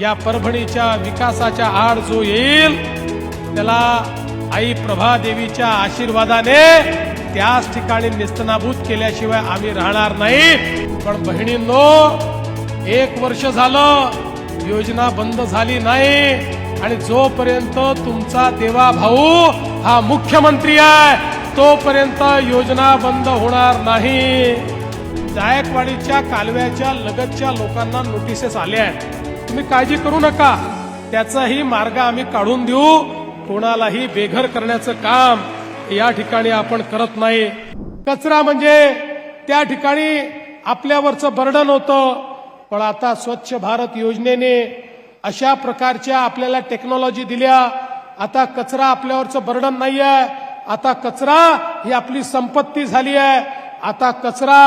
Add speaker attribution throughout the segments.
Speaker 1: या परभणीच्या विकासाच्या आड जो येईल त्याला आई प्रभा देवीच्या आशीर्वादाने त्याच ठिकाणी निस्तनाभूत केल्याशिवाय आम्ही राहणार नाही. पण बहिणींनो एक वर्ष झालं योजना बंद झाली नाही आणि जोपर्यंत तुमचा देवा भाऊ हा मुख्यमंत्री आहे तोपर्यंत योजना बंद होणार नाही. जायकवाडीच्या कालव्याच्या लगतच्या लोकांना नोटिसेस आल्या आहेत. तुम्ही काळजी करू नका. त्याचाही मार्ग आम्ही काढून देऊ. कोणालाही बेघर करण्याचं काम या ठिकाणी आपण करत नाही. कचरा म्हणजे त्या ठिकाणी आपल्यावरचं बर्डन होतं. पण आता स्वच्छ भारत योजनेने अशा प्रकारच्या आपल्याला टेक्नॉलॉजी दिल्या. आता कचरा आपल्यावरचं बर्डन नाही आहे आता कचरा ही आपली संपत्ती झाली आहे आता कचरा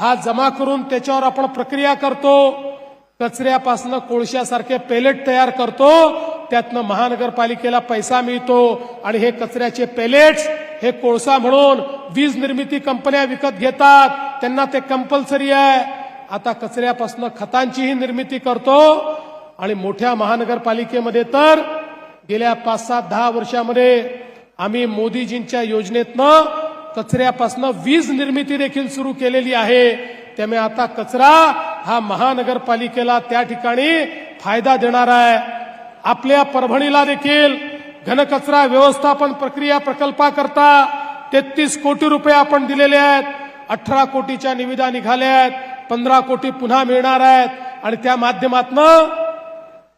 Speaker 1: हा जमा करून त्याच्यावर आपण प्रक्रिया करतो. कचऱ्यापासनं कोळशासारखे पेलेट तयार करतो त्यातनं महानगरपालिकेला पैसा मिळतो आणि हे कचऱ्याचे पेलेट्स हे कोळसा म्हणून वीज निर्मिती कंपन्या विकत घेतात. त्यांना ते कंपल्सरी आहे. आता कचऱ्यापासनं खतांचीही निर्मिती करतो आणि मोठ्या महानगरपालिकेमध्ये तर गेल्या पाच सात दहा वर्षामध्ये आम्ही मोदीजींच्या योजनेतनं कचऱ्यापासनं वीज निर्मिती देखील सुरू केलेली आहे. त्यामुळे आता कचरा हा महानगरपालिकेला त्या ठिकाणी फायदा देणार आहे. आपल्या परभणीला देखील घनकचरा व्यवस्थापन प्रक्रिया प्रकल्पाकरता तेहतीस कोटी रुपये आपण दिलेले आहेत. अठरा कोटीच्या निविदा निघाल्या आहेत. पंधरा कोटी पुन्हा मिळणार आहेत. आणि त्या माध्यमातनं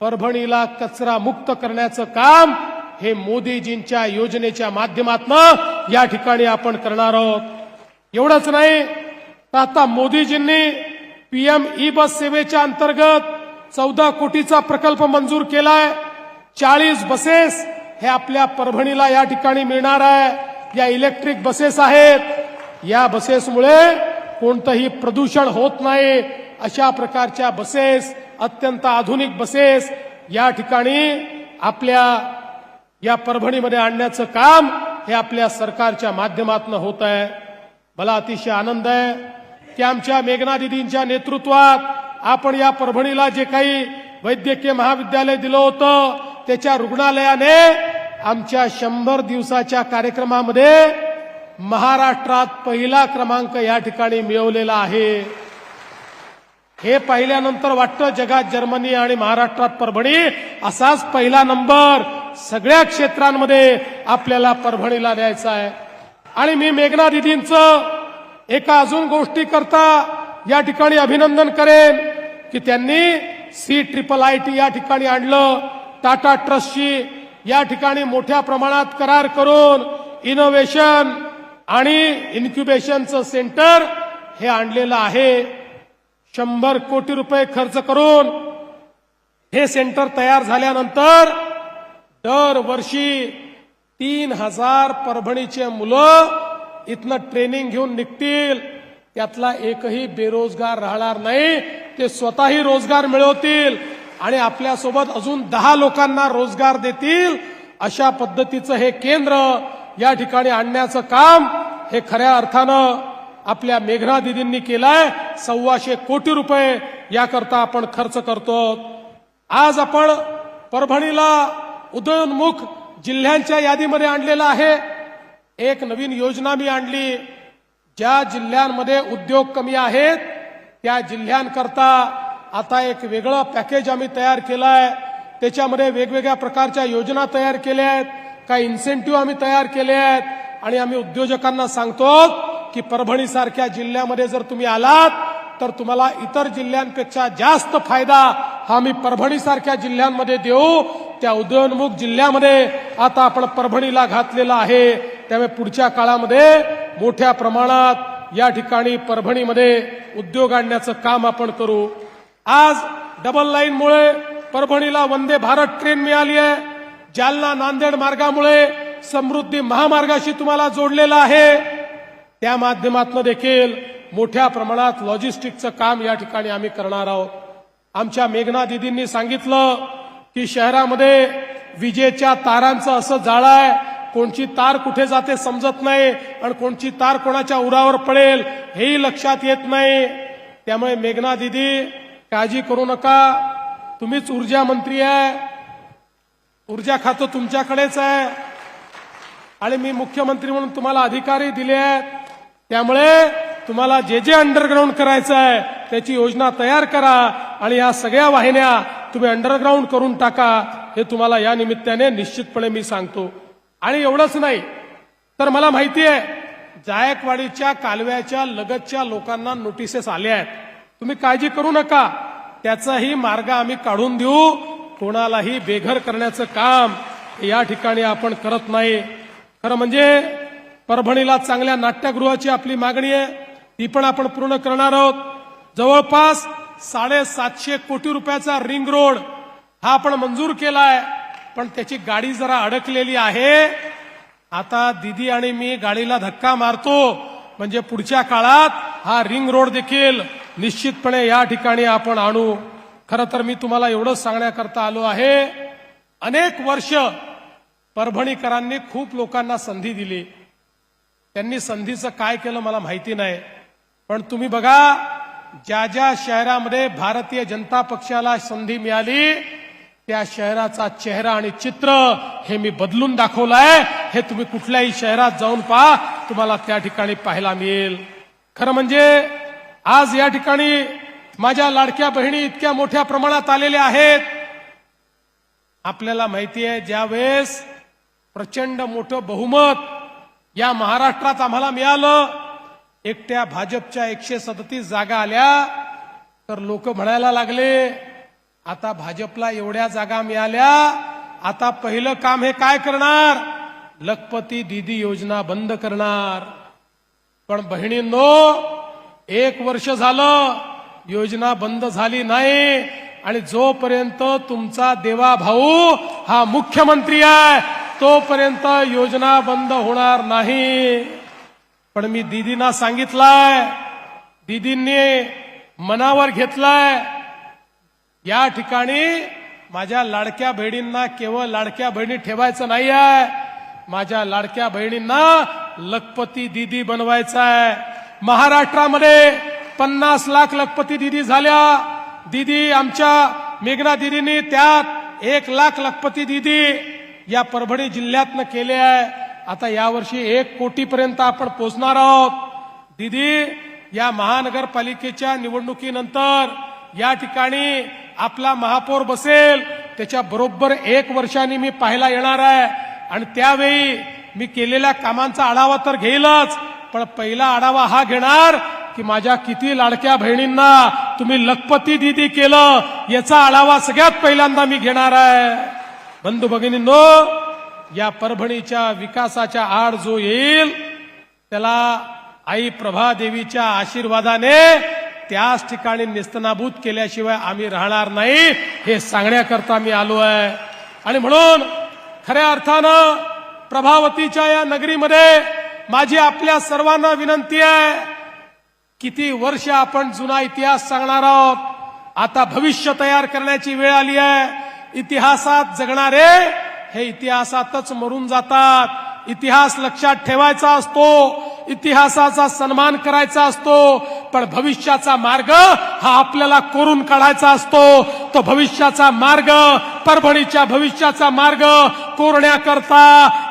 Speaker 1: परभणीला कचरा मुक्त करण्याचं काम हे मोदीजींच्या योजनेच्या माध्यमातनं या ठिकाणी आपण करणार आहोत. एवढंच नाही तर आता मोदीजींनी पीएम ई बस सेवेच्या अंतर्गत चौदा कोटीचा प्रकल्प मंजूर केलाय. चाळीस बसेस हे आपल्या परभणीला या ठिकाणी मिळणार आहे. या इलेक्ट्रिक बसेस आहेत. या बसेसमुळे कोणतंही प्रदूषण होत नाही. अशा प्रकारच्या बसेस अत्यंत आधुनिक बसेस या ठिकाणी आपल्या या परभणीमध्ये आणण्याचं काम हे आपल्या सरकारच्या माध्यमातून होत आहे. मला अतिशय आनंद आहे. की आमच्या मेघना दिदींच्या नेतृत्वात आपण या परभणीला जे काही वैद्यकीय महाविद्यालय दिलं होतं त्याच्या रुग्णालयाने आमच्या शंभर दिवसाच्या कार्यक्रमामध्ये महाराष्ट्रात पहिला क्रमांक या ठिकाणी मिळवलेला आहे. हे पाहिल्यानंतर वाटतं जगात जर्मनी आणि महाराष्ट्रात परभणी असाच पहिला नंबर सगळ्या क्षेत्रांमध्ये आपल्याला परभणीला द्यायचा आहे. आणि मी मेघना दिदींचं एका अजून गोष्टी करता या ठिकाणी अभिनंदन करेन की त्यांनी सी ट्रिपल आय टी या ठिकाणी आणलं. टाटा ट्रस्टची या ठिकाणी मोठ्या प्रमाणात करार करून इनोव्हेशन आणि इन्क्युबेशनचं सेंटर हे आणलेलं आहे. शंभर कोटी रुपये खर्च करून हे सेंटर तयार झाल्यानंतर दरवर्षी तीन हजार परभणीचे मुलं इथनं ट्रेनिंग घेऊन निघतील. त्यातला एकही बेरोजगार राहणार नाही. ते स्वतःही रोजगार मिळवतील. आणि आपल्यासोबत अजून दहा लोकांना रोजगार देतील. अशा पद्धतीचं हे केंद्र या ठिकाणी आणण्याचं काम हे खऱ्या अर्थानं आपल्या मेघना दिदींनी केलंय. सव्वाशे कोटी रुपये याकरता आपण खर्च करतो. आज आपण परभणीला उदयोन्मुख जिल्ह्यांच्या यादीमध्ये आणलेला आहे. एक नवीन योजना मी आणली. ज्या जिल्ह्यांमध्ये उद्योग कमी आहेत त्या जिल्ह्यांकरता आता एक वेगळं पॅकेज आम्ही तयार केलंय. त्याच्यामध्ये वेगवेगळ्या प्रकारच्या योजना तयार केल्या आहेत. काही इन्सेंटिव्ह आम्ही तयार केले आहेत. आणि आम्ही उद्योजकांना सांगतो की परभणी सारख्या जिल्ह्यामध्ये जर तुम्ही आलात तर तुम्हाला इतर जिल्ह्यांपेक्षा जास्त फायदा हा मी परभणी सारख्या जिल्ह्यांमध्ये देऊ. त्या उदयोन्मुख जिल्ह्यामध्ये आता आपण परभणीला घातलेला आहे. त्यामुळे पुढच्या काळामध्ये मोठ्या प्रमाणात या ठिकाणी परभणीमध्ये उद्योग आणण्याचं काम आपण करू. आज डबल लाईनमुळे परभणीला वंदे भारत ट्रेन मिळाली आहे. जालना नांदेड मार्गामुळे समृद्धी महामार्गाशी तुम्हाला जोडलेला आहे. त्या माध्यमातून देखील मोठ्या प्रमाणात लॉजिस्टिकचं काम या ठिकाणी आम्ही करणार आहोत. आमच्या मेघना दिदींनी सांगितलं की शहरामध्ये विजेच्या तारांचं असं जाळं आहे. कोणची तार कुठे जाते समजत नाही आणि कोणची तार कोणाच्या उरावर पडेल हेही लक्षात येत नाही. त्यामुळे मेघना दिदी काळजी करू नका. तुम्हीच ऊर्जा मंत्री आहे. ऊर्जा खातं तुमच्याकडेच आहे. आणि मी मुख्यमंत्री म्हणून तुम्हाला अधिकारी दिले आहेत. त्यामुळे तुम्हाला जे जे अंडरग्राऊंड करायचं आहे त्याची योजना तयार करा आणि या सगळ्या वाहिन्या तुम्ही अंडरग्राऊंड करून टाका हे तुम्हाला या निमित्ताने निश्चितपणे मी सांगतो. आणि एवढंच नाही तर मला माहिती आहे जायकवाडीच्या कालव्याच्या लगतच्या लोकांना नोटिसेस आल्या आहेत. तुम्ही काळजी करू नका. त्याचाही मार्ग आम्ही काढून देऊ. कोणालाही बेघर करण्याचं काम या ठिकाणी आपण करत नाही. खरं म्हणजे परभणीला चांगल्या नाट्यगृहाची आपली मागणी आहे. ती पण आपण पूर्ण करणार आहोत. जवळपास साडेसातशे कोटी रुपयाचा रिंग रोड हा आपण मंजूर केला आहे पण त्याची गाडी जरा अडकलेली आहे. आता दिदी आणि मी गाडीला धक्का मारतो. म्हणजे पुढच्या काळात हा रिंग रोड देखील निश्चितपणे या ठिकाणी आपण आणू. खरं तर मी तुम्हाला एवढंच सांगण्याकरता आलो आहे. अनेक वर्ष परभणीकरांनी खूप लोकांना संधी दिली. त्यांनी संधीचं काय केलं मला माहिती नाही. पण तुम्ही बघा ज्या ज्या शहरामध्ये भारतीय जनता पक्षाला संधी मिळाली त्या शहराचा चेहरा आणि चित्र हे मी बदलून दाखवलं आहे हे तुम्ही कुठल्याही शहरात जाऊन पहा तुम्हाला त्या ठिकाणी पाहायला मिळेल. खरं म्हणजे आज या ठिकाणी माझ्या लाडक्या बहिणी इतक्या मोठ्या प्रमाणात आलेल्या आहेत. आपल्याला माहिती आहे ज्यावेळेस प्रचंड मोठं बहुमत या महाराष्ट्रात आम्हाला मिळालं एकट्या भाजपच्या एकशे सदतीस जागा आल्या तर लोक म्हणायला लागले आता भाजपला एवढ्या जागा मिळाल्या आता पहिलं काम हे काय करणार? लखपती दिदी योजना बंद करणार. पण बहिणींनो एक वर्ष झालं योजना बंद झाली नाही आणि जोपर्यंत तुमचा देवा भाऊ हा मुख्यमंत्री आहे तोपर्यंत योजना बंद होणार नाही. पण मी दिदींना सांगितलंय दिदींनी मनावर घेतलाय या ठिकाणी माझ्या लाडक्या बहिणींना केवळ लाडक्या बहिणी ठेवायचं नाही आहे माझ्या लाडक्या बहिणींना लखपती दिदी बनवायचं आहे महाराष्ट्रामध्ये पन्नास लाख लखपती दिदी झाल्या. दिदी आमच्या मेघना दिदींनी त्यात एक लाख लखपती दिदी या परभणी जिल्ह्यातनं केले आहे. आता यावर्षी एक कोटीपर्यंत आपण पोहोचणार आहोत. दिदी या महानगरपालिकेच्या निवडणुकीनंतर या ठिकाणी आपला महापौर बसेल. त्याच्या बरोबर एक वर्षाने मी पाहायला येणार आहे. आणि त्यावेळी मी केलेल्या कामांचा आढावा तर घेईलच पण पहिला आढावा हा घेणार की माझ्या किती लाडक्या बहिणींना तुम्ही लखपती दिदी केलं याचा आढावा सगळ्यात पहिल्यांदा मी घेणार आहे. बंधू भगिनींनो या परभणीच्या विकासाच्या आड जो येईल त्याला आई प्रभादेवीच्या आशीर्वादाने त्याच ठिकाणी निस्तनाभूत केल्याशिवाय आम्ही राहणार नाही हे सांगण्याकरता मी आलो आहे. आणि म्हणून खऱ्या अर्थानं प्रभावतीच्या या नगरीमध्ये माझी आपल्या सर्वांना विनंती आहे किती वर्ष आपण जुना इतिहास सांगणार आहोत. आता भविष्य तयार करण्याची वेळ आली आहे. इतिहासात जगणारे हे इतिहासातच मरून जातात. इतिहास लक्षात ठेवायचा असतो. इतिहासाचा सन्मान करायचा असतो. पण भविष्याचा मार्ग हा आपल्याला कोरून काढायचा असतो. तो भविष्याचा मार्ग परभणीच्या भविष्याचा मार्ग कोरण्याकरता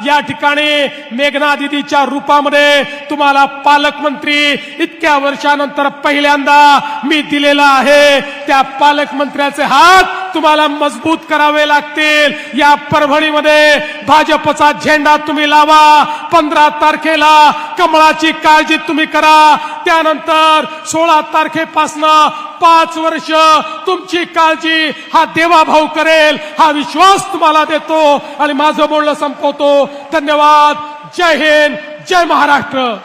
Speaker 1: या ठिकाणी मेघना दिदीच्या रूपामध्ये तुम्हाला पालकमंत्री इतक्या वर्षानंतर पहिल्यांदा मी दिलेला आहे. त्या पालकमंत्र्याचे हात तुम्हाला मजबूत करावे लागतील. या परभणीमध्ये भाजपचा झेंडा तुम्ही लावा. पंधरा तारखेला कमळाची काळजी तुम्ही करा. त्यानंतर सोळा तारखेपासनं पाच वर्ष तुमची काळजी हा देवाभाऊ करेल हा विश्वास तुम्हाला देतो. आणि माझं बोलणं संपवतो. धन्यवाद. जय हिंद. जय महाराष्ट्र.